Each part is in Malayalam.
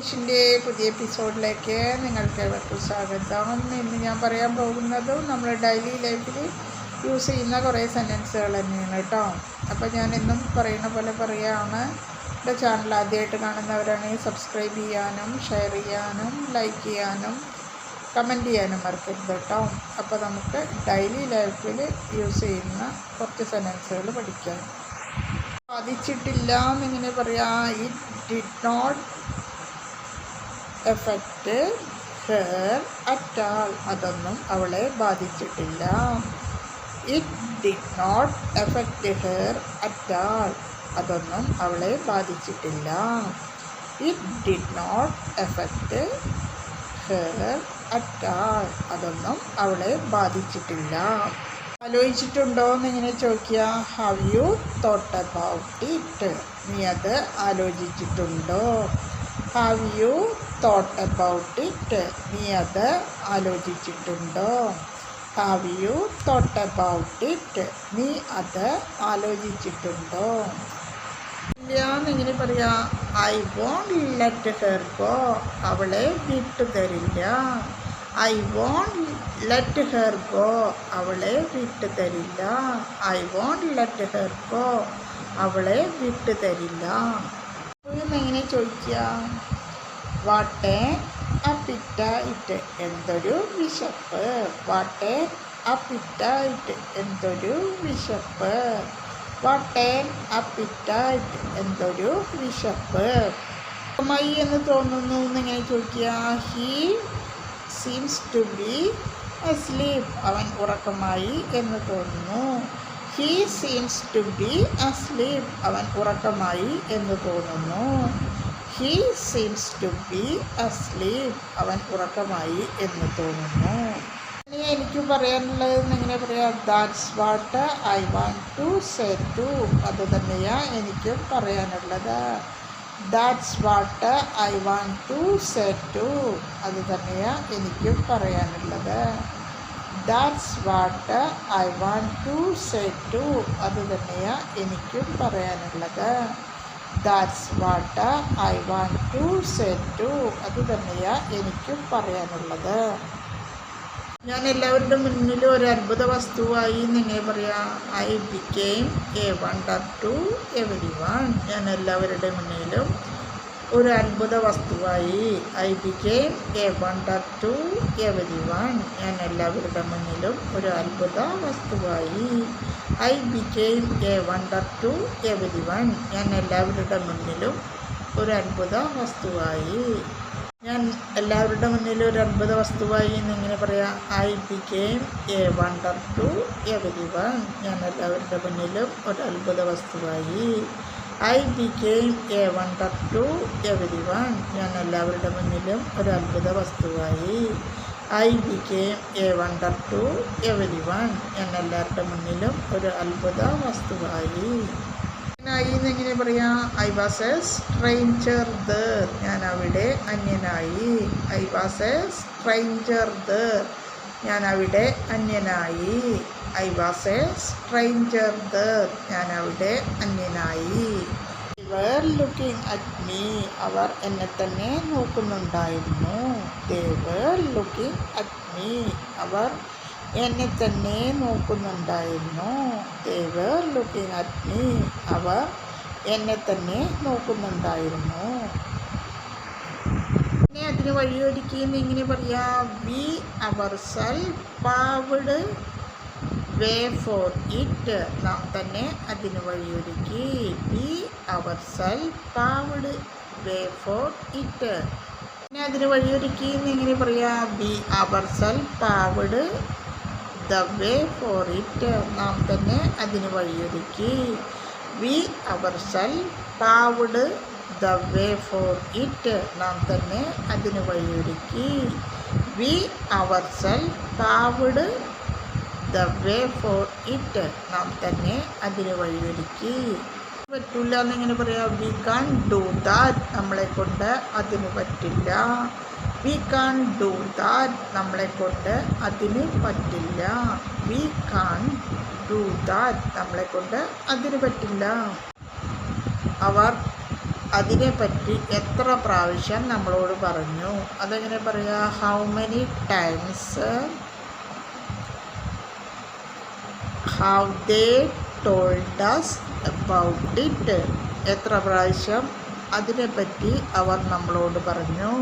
ഇംഗ്ലീഷിന്റെ പുതിയ എപ്പിസോഡിലേക്ക് നിങ്ങൾക്ക് ഏവർക്കും സ്വാഗതം. ഇന്ന് ഞാൻ പറയാൻ പോകുന്നതും നമ്മൾ ഡെയിലി ലൈഫിൽ യൂസ് ചെയ്യുന്ന കുറേ സെന്റൻസുകൾ തന്നെയാണ് കേട്ടോ. അപ്പോൾ ഞാൻ എന്നും പറയുന്ന പോലെ പറയുകയാണ്. എന്റെ ചാനൽ ആദ്യമായിട്ട് കാണുന്നവരാണെങ്കിൽ സബ്സ്ക്രൈബ് ചെയ്യാനും ഷെയർ ചെയ്യാനും ലൈക്ക് ചെയ്യാനും കമന്റ് ചെയ്യാനും മറക്കരുത് കേട്ടോ. അപ്പോൾ നമുക്ക് ഡെയിലി ലൈഫിൽ യൂസ് ചെയ്യുന്ന കുറച്ച് സെന്റൻസുകൾ പഠിക്കാം. സാധിച്ചിട്ടില്ല എന്നിങ്ങനെ പറയാം. It did not affect her at all അതൊന്നും അവളെ ബാധിച്ചിട്ടില്ല. It did not affect her at all അതൊന്നും അവളെ ബാധിച്ചിട്ടില്ല. It did not affect her at all അതൊന്നും അവളെ ബാധിച്ചിട്ടില്ല. ആലോചിച്ചിട്ടുണ്ടോ എന്നിങ്ങനെ ചോദിക്കുക. Have you thought about it നീ അത് ആലോചിച്ചിട്ടുണ്ടോ? Have you thought about it നീ അത് ആലോചിച്ചിട്ടുണ്ടോ? Have you thought about it നീ അത് ആലോചിച്ചിട്ടുണ്ടോ? ഇല്ല എന്നിങ്ങനെ പറയാ I won't let her go അവളെ വിട്ടു തരില്ല. I won't let her go അവളെ വിട്ടു തരില്ല. I won't let her go അവളെ വിട്ടു തരില്ല. എങ്ങനെ ചോദിക്കുക വാട്ടെ അപ്പിറ്റായിട്ട് എന്തൊരു വിശപ്പ്? വാട്ടെ അപ്പിറ്റായിട്ട് എന്തൊരു വിശപ്പ്? വാട്ടെ അപ്പിറ്റായിട്ട് എന്തൊരു വിശപ്പ്? മൈ എന്ന് തോന്നുന്നു എന്നിങ്ങനെ ചോദിക്കുക. He seems to be asleep അവൻ ഉറക്കമായി എന്ന് തോന്നുന്നു. He seems to be asleep അവൻ ഉറക്കമായി എന്ന് തോന്നുന്നു. He seems to be asleep അവൻ ഉറക്കമായി എന്ന് തോന്നുന്നു. ഇനി എനിക്ക് പറയാനുള്ളത് എങ്ങനെ പറയാം that's what I want to say too അത് തന്നെയാണ് എനിക്കും പറയാനുള്ളത്. That's what I want to say too അത് തന്നെയാണ് എനിക്കും പറയാനുള്ളത്. That's what I want to say too അത് തന്നെയാണ് എനിക്കും പറയാനുള്ളത്. That's what I want to say too അത് തന്നെയാണ് എനിക്കും പറയാനുള്ളത്. ഞാൻ എല്ലാവരുടെ മുന്നിലും ഒരു അത്ഭുത വസ്തുവായി നിങ്ങൾ പറയാം I became a wonder to everyone ഞാൻ എല്ലാവരുടെ മുന്നിലും ഒരു അത്ഭുത വസ്തുവായി I became a wonder to everyone ഞാൻ എല്ലാവരുടെ മുന്നിലും ഒരു അത്ഭുത വസ്തുവായി I became a wonder to everyone ഞാൻ എല്ലാവരുടെ മുന്നിലും ഒരു അത്ഭുത വസ്തുവായി. ഞാൻ എല്ലാവരുടെ മുന്നിലും ഒരു അത്ഭുത വസ്തുവായി എന്നിങ്ങനെ പറയാം I became a wonder to everyone ഞാൻ എല്ലാവരുടെ മുന്നിലും ഒരു അത്ഭുത വസ്തുവായി. I became a wonder to everyone ഞാൻ എല്ലാവരുടെ മുന്നിലും ഒരു അത്ഭുത വസ്തുവായി. I became a wonder to everyone ഞാൻ എല്ലാവരുടെ മുന്നിലും ഒരു അത്ഭുത വസ്തുവായി. ആയി എന്നെങ്ങനെ പറയാം? I was a stranger there ഞാൻ അവിടെ അന്യനായി. I was a stranger there ഞാൻ അവിടെ അന്യനായി. I was a stranger there ഞാൻ അവിടെ അന്യനായി ഇവർ ലുക്കിംഗ് അറ്റ് മീ അവർ എന്നെ തന്നെ നോക്കുന്നുണ്ടായിരുന്നു. They were looking at me അവർ എന്നെ തന്നെ നോക്കുന്നുണ്ടായിരുന്നു. They were looking at me അവർ എന്നെ തന്നെ നോക്കുന്നുണ്ടായിരുന്നു. അതിന് വഴിയൊരുക്കി ഇങ്ങനെ പറയാം. We ourselves paved way for it നാം തന്നെ അതിന് വഴിയൊരുക്കി. We ourselves paved way for it. പിന്നെ അതിന് വഴിയൊരുക്കി എന്ന് ഇങ്ങനെ പറയാം. We ourselves paved the way for it നാം തന്നെ അതിന് വഴിയൊരുക്കി. We ourselves paved the way for it നാം തന്നെ അതിന് വഴിയൊരുക്കി. We ourselves paved the way for it നാം തന്നെ അതിന് വഴിയൊരുക്കി. പറ്റില്ല എന്നിങ്ങനെ പറയാം. വി കാൺ ഡു ദാറ്റ് നമ്മളെ കൊണ്ട് അതിന് പറ്റില്ല. വി കാൺ ഡു ദാറ്റ് നമ്മളെ കൊണ്ട് അതിന് പറ്റില്ല. വി കാൺ ഡു ദാറ്റ് നമ്മളെ കൊണ്ട് അതിന് പറ്റില്ല. അവർ അതിനെപ്പറ്റി എത്ര പ്രാവശ്യം നമ്മളോട് പറഞ്ഞു? അതെങ്ങനെ പറയുക how many times how they told us about it എത്ര പ്രാവശ്യം അതിനെപ്പറ്റി അവർ നമ്മളോട് പറഞ്ഞു?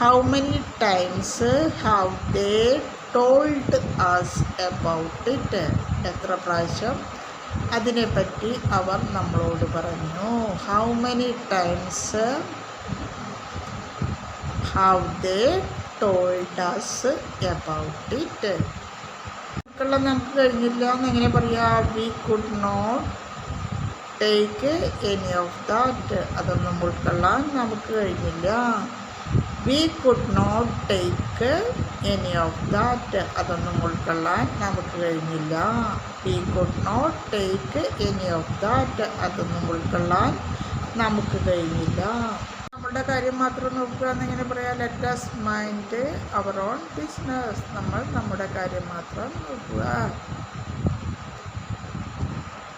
How many times how they told us about it എത്ര പ്രാവശ്യം അതിനെപ്പറ്റി അവർ നമ്മളോട് പറഞ്ഞു. How many times how they told us about it ഉൾക്കൊള്ളാൻ നമുക്ക് കഴിഞ്ഞില്ല എന്നെങ്ങനെ പറയാം. We could not take any of that അതൊന്നും ഉൾക്കൊള്ളാൻ നമുക്ക് കഴിഞ്ഞില്ല. We could not take any of that അതൊന്നും ഉൾക്കൊള്ളാൻ നമുക്ക് കഴിഞ്ഞില്ല. We could not take any of that അതൊന്നും ഉൾക്കൊള്ളാൻ നമുക്ക് കഴിഞ്ഞില്ല. നമ്മുടെ കാര്യം മാത്രം നോക്കുക എന്നിങ്ങനെ പറയാം let's mind our own business നമ്മൾ നമ്മുടെ കാര്യം മാത്രം നോക്കുക.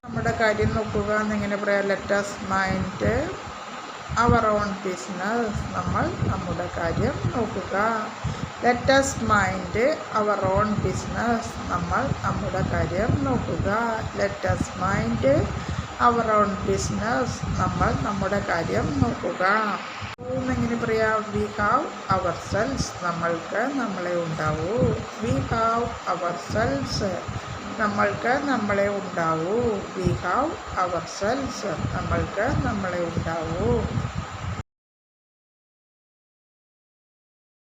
നമ്മുടെ കാര്യം നോക്കുക എന്നിങ്ങനെ പറയാം let's mind our own business നമ്മൾ നമ്മുടെ കാര്യം നോക്കുക. Let's mind our own business നമ്മൾ നമ്മുടെ കാര്യം നോക്കുക. Let's mind our own business നമ്മൾ നമ്മുടെ കാര്യം നോക്കുക. എങ്ങനെ പറയാം? വി ഹാവ് അവർ സെൽസ് നമ്മൾക്ക് നമ്മളെ ഉണ്ടാവൂ. വി ഹാവ് അവർ സെൽസ് നമ്മൾക്ക് നമ്മളെ ഉണ്ടാവൂ. വി ഹാവ് അവർ സെൽസ് നമ്മൾക്ക് നമ്മളെ ഉണ്ടാവൂ.